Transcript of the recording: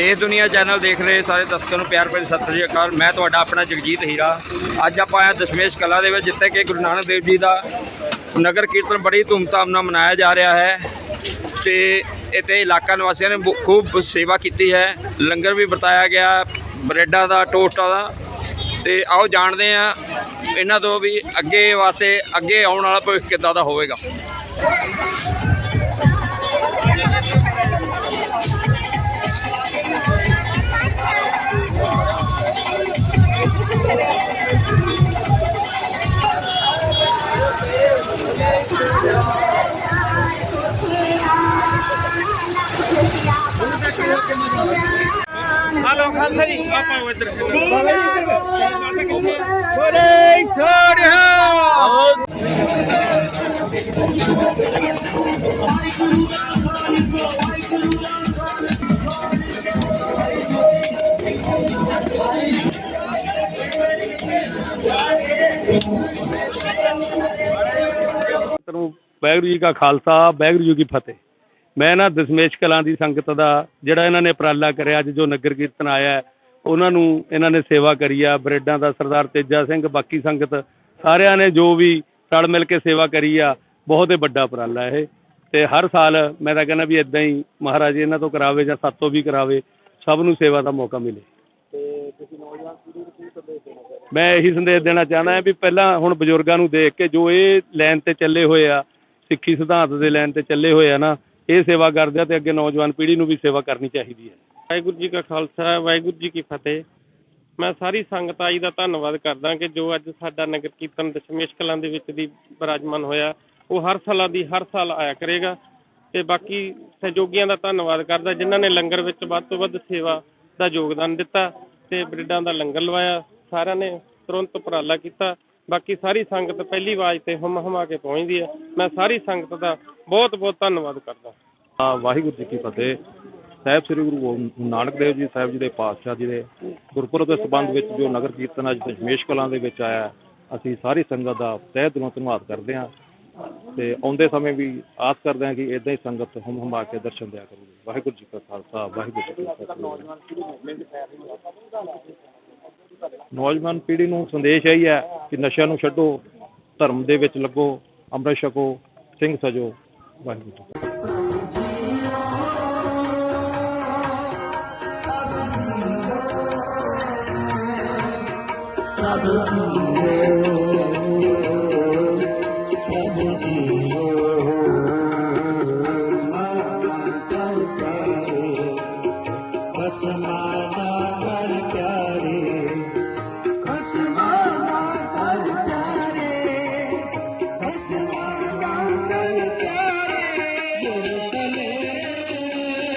ਦੇਸ਼ ਦੁਨੀਆ ਚੈਨਲ ਦੇਖ ਰਹੇ ਸਾਰੇ ਦਰਸ਼ਕਾਂ ਨੂੰ ਪਿਆਰ ਭਰੀ ਸਤਿ ਸ੍ਰੀ ਅਕਾਲ। ਮੈਂ ਤੁਹਾਡਾ ਆਪਣਾ ਜਗਜੀਤ ਹੀਰਾ। ਅੱਜ ਆਪਾਂ ਆਏ ਦਸ਼ਮੇਸ਼ ਕਲਾ ਦੇ ਵਿੱਚ, ਜਿੱਥੇ ਕਿ ਗੁਰੂ ਨਾਨਕ ਦੇਵ ਜੀ ਦਾ ਨਗਰ ਕੀਰਤਨ ਬੜੀ ਧੂਮਧਾਮ ਨਾਲ ਮਨਾਇਆ ਜਾ ਰਿਹਾ ਹੈ। ਤੇ ਇੱਥੇ ਇਲਾਕਾ ਨਿਵਾਸੀਆਂ ਨੇ ਖੂਬ ਸੇਵਾ ਕੀਤੀ ਹੈ। ਲੰਗਰ ਵੀ ਵਰਤਾਇਆ ਗਿਆ, ਬ੍ਰੈਡਾਂ ਦਾ, ਟੋਸਟਾਂ ਦਾ। ਤੇ ਆਓ ਜਾਣਦੇ ਆ ਇਹਨਾਂ ਤੋਂ ਵੀ ਅੱਗੇ ਵਾਸਤੇ ਅੱਗੇ ਆਉਣ ਵਾਲਾ ਭਵਿੱਖ ਕਿੱਦਾਂ ਦਾ ਹੋਵੇਗਾ। ਖਾਲਸਾ ਜੀ ਆਪਾਂ ਇੱਧਰ ਬੋਲੇ ਸੋੜਿਆ ਨੂੰ ਵਾਹਿਗੁਰੂ ਜੀ ਕਾ ਖਾਲਸਾ ਵਾਹਿਗੁਰੂ ਜੀ ਕੀ ਫਤਿਹ। ਮੈਂ ਨਾ ਦਸ਼ਮੇਸ਼ ਕਲਾਂ ਦੀ ਸੰਗਤ ਦਾ ਜਿਹੜਾ ਇਹਨਾਂ ਨੇ ਉਪਰਾਲਾ ਕਰਿਆ ਅੱਜ ਜੋ ਨਗਰ ਕੀਰਤਨ ਆਇਆ ਉਹਨਾਂ ਨੂੰ ਇਹਨਾਂ ਨੇ ਸੇਵਾ ਕਰੀ ਆ ਬਰੇਡਾਂ ਦਾ ਸਰਦਾਰ ਤੇਜਾ ਸਿੰਘ ਬਾਕੀ ਸੰਗਤ ਸਾਰਿਆਂ ਨੇ ਜੋ ਵੀ ਰਲ ਮਿਲ ਕੇ ਸੇਵਾ ਕਰੀ ਆ ਬਹੁਤ ਹੀ ਵੱਡਾ ਉਪਰਾਲਾ ਇਹ। ਤੇ ਹਰ ਸਾਲ ਮੈਂ ਤਾਂ ਕਹਿੰਦਾ ਵੀ ਇਦਾਂ ਹੀ ਮਹਾਰਾਜ ਇਹਨਾਂ ਤੋਂ ਕਰਾਵੇ ਜਾਂ ਸਾਤੋਂ ਵੀ ਕਰਾਵੇ ਸਭ ਨੂੰ ਸੇਵਾ ਦਾ ਮੌਕਾ ਮਿਲੇ। ਮੈਂ ਇਹੀ ਸੰਦੇਸ਼ ਦੇਣਾ ਚਾਹੁੰਦਾ ਹਾਂ ਵੀ ਪਹਿਲਾਂ ਹੁਣ ਬਜ਼ੁਰਗਾਂ ਨੂੰ ਦੇਖ ਕੇ ਜੋ ਇਹ ਲਾਈਨ ਤੇ ਚੱਲੇ ਹੋਏ ਆ ਸਿੱਖੀ ਸਿਧਾਂਤ ਦੇ ਲਾਈਨ ਤੇ ਚੱਲੇ ਹੋਏ ਆ ਨਾ ਇਹ ਸੇਵਾ ਕਰਦੇ ਆ ਤੇ ਅੱਗੇ ਨੌਜਵਾਨ ਪੀੜ੍ਹੀ ਨੂੰ ਵੀ ਸੇਵਾ ਕਰਨੀ ਚਾਹੀਦੀ ਹੈ। ਵਾਹਿਗੁਰੂ ਜੀ ਕਾ ਖਾਲਸਾ, ਵਾਹਿਗੁਰੂ ਜੀ ਕੀ ਫਤਿਹ। ਮੈਂ ਸਾਰੀ ਸੰਗਤ ਆਈ ਦਾ ਧੰਨਵਾਦ ਕਰਦਾ ਕਿ ਜੋ ਅੱਜ ਸਾਡਾ ਨਗਰ ਕੀਰਤਨ ਦਸ਼ਮੇਸ਼ ਕਲਾਂ ਦੇ ਵਿੱਚ ਦੀ ਬਰਾਜਮਾਨ ਹੋਇਆ, ਉਹ ਹਰ ਸਾਲਾਂ ਦੀ ਹਰ ਸਾਲ ਆਇਆ ਕਰੇਗਾ। ਤੇ ਬਾਕੀ ਸਹਿਯੋਗੀਆਂ ਦਾ ਧੰਨਵਾਦ ਕਰਦਾ, ਜਿਨ੍ਹਾਂ ਨੇ ਲੰਗਰ ਵਿੱਚ ਵੱਧ ਤੋਂ ਵੱਧ ਸੇਵਾ ਦਾ ਯੋਗਦਾਨ ਦਿੱਤਾ ਤੇ ਬ੍ਰਿਡਾਂ ਦਾ ਲੰਗਰ ਲਵਾਇਆ, ਸਾਰਿਆਂ ਨੇ ਤੁਰੰਤ ਉਪਰਾਲਾ ਕੀਤਾ। ਬਾਕੀ ਸਾਰੀ ਸੰਗਤ ਪਹਿਲੀ ਆਵਾਜ਼ ਤੇ ਹਮ ਹਮਾ ਕੇ ਪਹੁੰਚਦੀ ਹੈ। ਮੈਂ ਸਾਰੀ ਸੰਗਤ ਦਾ ਬਹੁਤ ਬਹੁਤ ਧੰਨਵਾਦ ਕਰਦਾ। ਆ ਵਾਹਿਗੁਰੂ ਜੀ ਕੀ ਫਤਿਹ। ਸਾਹਿਬ ਸ੍ਰੀ ਗੁਰੂ ਨਾਨਕ ਦੇਵ ਜੀ ਸਾਹਿਬ ਜੀ ਦੇ ਪਾਤਸ਼ਾਹ ਜੀ ਦੇ ਗੁਰਪੁਰਬ ਦੇ ਸੰਬੰਧ ਵਿੱਚ ਜੋ ਨਗਰ ਕੀਰਤਨ ਅੱਜ ਦਸ਼ਮੇਸ਼ ਕਲਾਂ ਦੇ ਵਿੱਚ ਆਇਆ, ਅਸੀਂ ਸਾਰੀ ਸੰਗਤ ਦਾ ਤਹਿ ਦਿਲੋਂ ਧੰਨਵਾਦ ਕਰਦੇ ਹਾਂ। ਤੇ ਆਉਂਦੇ ਸਮੇਂ ਵੀ ਆਸ ਕਰਦੇ ਹਾਂ ਕਿ ਇਦਾਂ ਹੀ ਸੰਗਤ ਹਮ ਹਮਾ ਕੇ ਦਰਸ਼ਨ ਦਿਆ ਕਰੂਗੀ। ਵਾਹਿਗੁਰੂ ਜੀ ਕਾ ਖਾਲਸਾ, ਵਾਹਿਗੁਰੂ ਜੀ ਕੀ ਫਤਿਹ। ਨੌਜਵਾਨ ਪੀੜ੍ਹੀ ਨੂੰ ਸੰਦੇਸ਼ ਇਹੀ ਹੈ ਕਿ ਨਸ਼ਿਆਂ ਨੂੰ ਛੱਡੋ, ਧਰਮ ਦੇ ਵਿੱਚ ਲੱਗੋ, ਅੰਮ੍ਰਿਤ ਛਕੋ, ਸਿੰਘ ਸਜੋ, ਵਾਹਿਗੁਰੂ ਪ੍ਰਭ ਜੀਓ ਸਮਾਨਾ ਕਰ ਪਿਆਰੇ